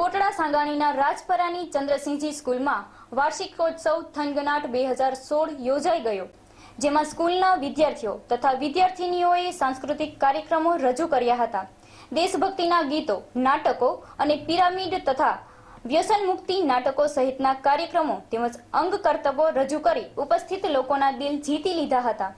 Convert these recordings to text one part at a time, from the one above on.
કોટડા સાંગાણીના રાજપરાની ચંદ્રસિંહજી સ્કૂલમાં વાર્ષિકોત્સવ થનગનાટ બે હજાર સોળ યોજાઈ ગયો, જેમાં સ્કૂલના વિદ્યાર્થીઓ તથા વિદ્યાર્થિનીઓએ સાંસ્કૃતિક કાર્યક્રમો રજૂ કર્યા હતા. દેશભક્તિના ગીતો, નાટકો અને પિરામિડ તથા વ્યસન મુક્તિ નાટકો સહિતના કાર્યક્રમો તેમજ અંગ કરતબો રજૂ કરી ઉપસ્થિત લોકોના દિલ જીતી લીધા હતા.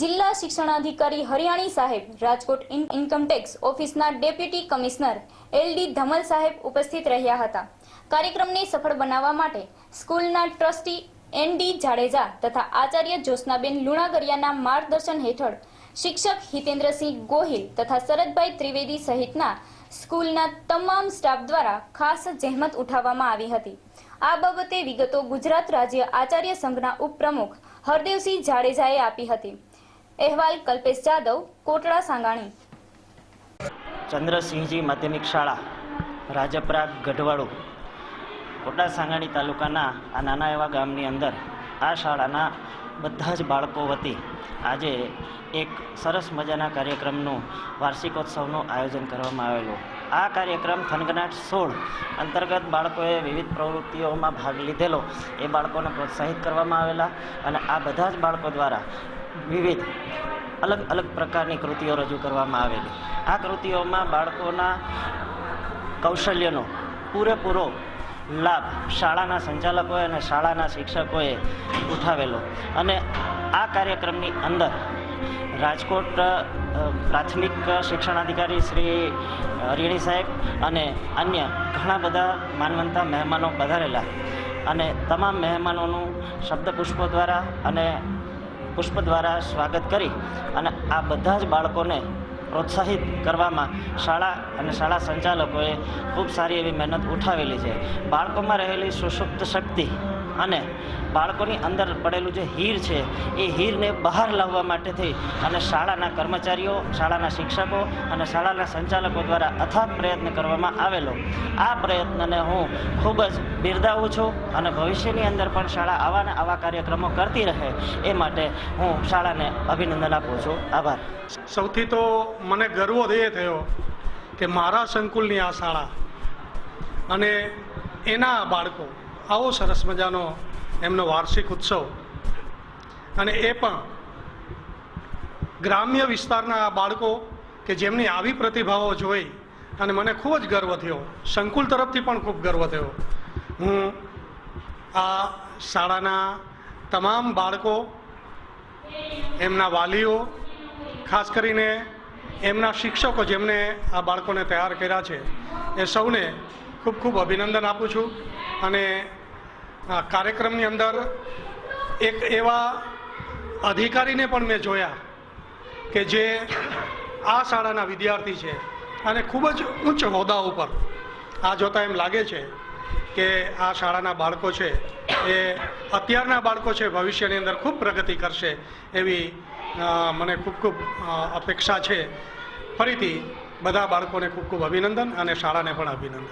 જિલ્લા શિક્ષણાધિકારી હરિયાણી સાહેબ, રાજકોટ ઇન્કમટેક્સ ઓફિસના deputy commissioner L D Dhamal સાહેબ ઉપસ્થિત રહ્યા હતા. કાર્યક્રમને સફળ બનાવવા માટે સ્કૂલના ટ્રસ્ટી એન ડી જાડેજા તથા આચાર્ય જ્યોત્સનાબેન લુણાગરિયાના માર્ગદર્શન હેઠળ શિક્ષક હિતેન્દ્રસિંહ ગોહિલ તથા શરદભાઈ ત્રિવેદી સહિતના સ્કૂલના તમામ સ્ટાફ દ્વારા ખાસ જહેમત ઉઠાવવામાં આવી હતી. આ બાબતે વિગતો ગુજરાત રાજ્ય આચાર્ય સંઘના ઉપપ્રમુખ હરદેવસિંહ જાડેજાએ આપી હતી. અહેવાલ કલ્પેશ જાદવ, કોટડા સાંગાણી. ચંદ્રસિંહજી માધ્યમિક શાળા રાજપરા ગઢવાડો. કોટડા સાંગાણી તાલુકાના આ નાના એવા ગામની અંદર આ શાળાના બધા જ બાળકો વતી આજે એક સરસ મજાના કાર્યક્રમનું વાર્ષિકોત્સવનું આયોજન કરવામાં આવેલું. આ કાર્યક્રમ થનગનાટ સોળ અંતર્ગત બાળકોએ વિવિધ પ્રવૃત્તિઓમાં ભાગ લીધેલો. એ બાળકોને પ્રોત્સાહિત કરવામાં આવેલા અને આ બધા જ બાળકો દ્વારા વિવિધ અલગ અલગ પ્રકારની કૃતિઓ રજૂ કરવામાં આવેલી. આ કૃતિઓમાં બાળકોના કૌશલ્યનો પૂરેપૂરો લાભ શાળાના સંચાલકોએ અને શાળાના શિક્ષકોએ ઉઠાવેલો. અને આ કાર્યક્રમની અંદર રાજકોટ પ્રાથમિક શિક્ષણાધિકારી શ્રી હરિણી સાહેબ અને અન્ય ઘણા બધા માનવંતા મહેમાનો પધારેલા. અને તમામ મહેમાનોનું શબ્દ પુષ્પો દ્વારા અને પુષ્પ દ્વારા સ્વાગત કરી અને આ બધા જ બાળકોને પ્રોત્સાહિત કરવામાં શાળા અને શાળા સંચાલકોએ ખૂબ સારી એવી મહેનત ઉઠાવેલી છે. બાળકોમાં રહેલી સુષુપ્ત શક્તિ અને બાળકોની અંદર પડેલું જે હીર છે, એ હીરને બહાર લાવવા માટે થઈ અને શાળાના કર્મચારીઓ, શાળાના શિક્ષકો અને શાળાના સંચાલકો દ્વારા અથાગ પ્રયત્ન કરવામાં આવેલો. આ પ્રયત્નને હું ખૂબ જ બિરદાવું છું અને ભવિષ્યની અંદર પણ શાળા આવા ને આવા કાર્યક્રમો કરતી રહે એ માટે હું શાળાને અભિનંદન આપું છું. આભાર. સૌથી તો મને ગર્વ એ થયો કે મારા સંકુલની આ શાળા અને એના બાળકો આવો સરસ મજાનો એમનો વાર્ષિક ઉત્સવ. અને એ પણ ગ્રામ્ય વિસ્તારના બાળકો કે જેમની આવી પ્રતિભાઓ જોઈ અને મને ખૂબ જ ગર્વ થયો. સંકુલ તરફથી પણ ખૂબ ગર્વ થયો. હું આ શાળાના તમામ બાળકો, એમના વાલીઓ, ખાસ કરીને એમના શિક્ષકો જેમને આ બાળકોને તૈયાર કર્યા છે, એ સૌને ખૂબ ખૂબ અભિનંદન આપું છું. અને કાર્યક્રમની અંદર એક એવા અધિકારીને પણ મેં જોયા કે જે આ શાળાના વિદ્યાર્થી છે અને ખૂબ જ ઉચ્ચ હોદ્દા ઉપર આ જોતાં એમ લાગે છે કે આ શાળાના બાળકો છે એ અત્યારના બાળકો છે, ભવિષ્યની અંદર ખૂબ પ્રગતિ કરશે એવી મને ખૂબ ખૂબ અપેક્ષા છે. ફરીથી બધા બાળકોને ખૂબ ખૂબ અભિનંદન અને શાળાને પણ અભિનંદન.